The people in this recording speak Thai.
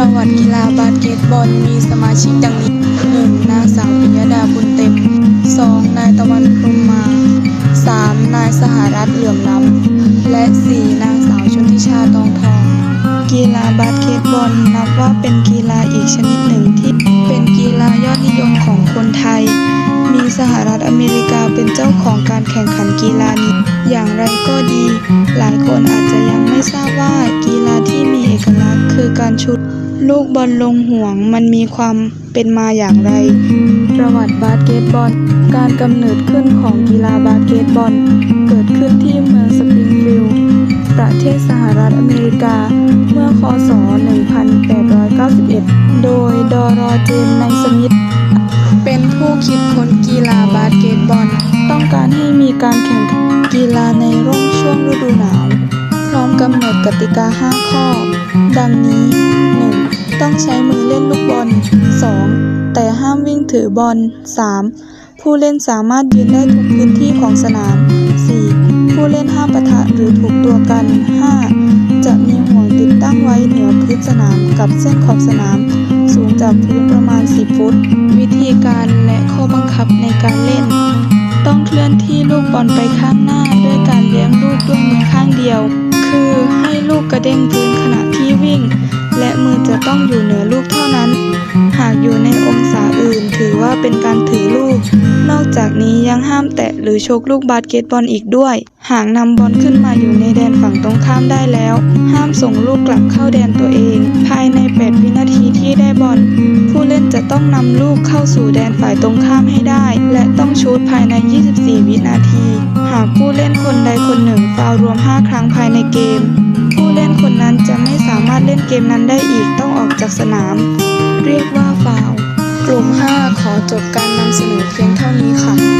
ประวัติกีฬาบาสเกตบอลมีสมาชิกดังนี้ 1. นางสาวปิยดาบุญเต็ม 2. นายตะวันพรมมา 3. นายสหรัฐเหลื่อมล้ำและ 4. นางสาวชนทิชาตองทอง กีฬาบาสเกตบอลนับว่าเป็นกีฬาอีกชนิดหนึ่งที่เป็นกีฬายอดนิยมของคนไทย มีสหรัฐอเมริกาเป็นเจ้าของการแข่งขันกีฬานี้ อย่างไรก็ดี หลายคนอาจจะยังไม่ทราบว่า ลูกบอลลงห่วงมันมีความเป็นมาอย่างไร ประวัติบาสเกตบอล การกำเนิดขึ้นของกีฬาบาสเกตบอล เกิดขึ้นที่เมืองสปริงฟิลด์ประเทศสหรัฐอเมริกา เมื่อคศ 1891 โดยดอรอเจมไนสมิธเป็นผู้คิดค้นกีฬาบาสเกตบอล ต้องการให้มีการแข่งขันกีฬาในร่มช่วงฤดูหนาว พร้อมกำหนดกติกา 5 ข้อ ดังนี้ ต้องใช้มือเล่นลูกบอล 2. แต่ห้ามวิ่งถือบอล 3. ผู้เล่นสามารถยืนได้ทุกพื้นที่ของสนาม 4. ผู้เล่นห้ามปะทะหรือถูกตัวกัน 5. จะมีห่วงติดตั้งไว้เหนือพื้นสนามกับเส้นขอบสนาม สูงจากพื้นประมาณ 10 ฟุต วิธีการและข้อบังคับในการเล่น ต้องเคลื่อนที่ลูกบอลไปข้างหน้าด้วยการเลี้ยงลูกด้วยมือข้างเดียว คือให้ลูกกระเด้งพื้น ต้องอยู่เหนือลูกเท่านั้น หากอยู่ในองศาอื่นถือว่าเป็นการถือลูก นอกจากนี้ยังห้ามแตะหรือชกลูกบาสเกตบอลอีกด้วย หากนำบอลขึ้นมาอยู่ในแดนฝั่งตรงข้ามได้แล้ว ห้ามส่งลูกกลับเข้าแดนตัวเอง ภายใน 8 วินาทีที่ได้บอล ผู้เล่นจะต้องนำลูกเข้าสู่แดนฝ่ายตรงข้ามให้ได้ และต้องชูตภายใน 24 วินาที หากผู้เล่นคนใดคนหนึ่งฟาวรวม 5 ครั้งภายในเกม ผู้เล่นคนนั้นจะไม่สามารถเล่นเกมนั้นได้อีกต้องออกจากสนาม เรียกว่าฟาวล์กลุ่ม 5 ขอจบการนำเสนอเพียงเท่านี้ค่ะ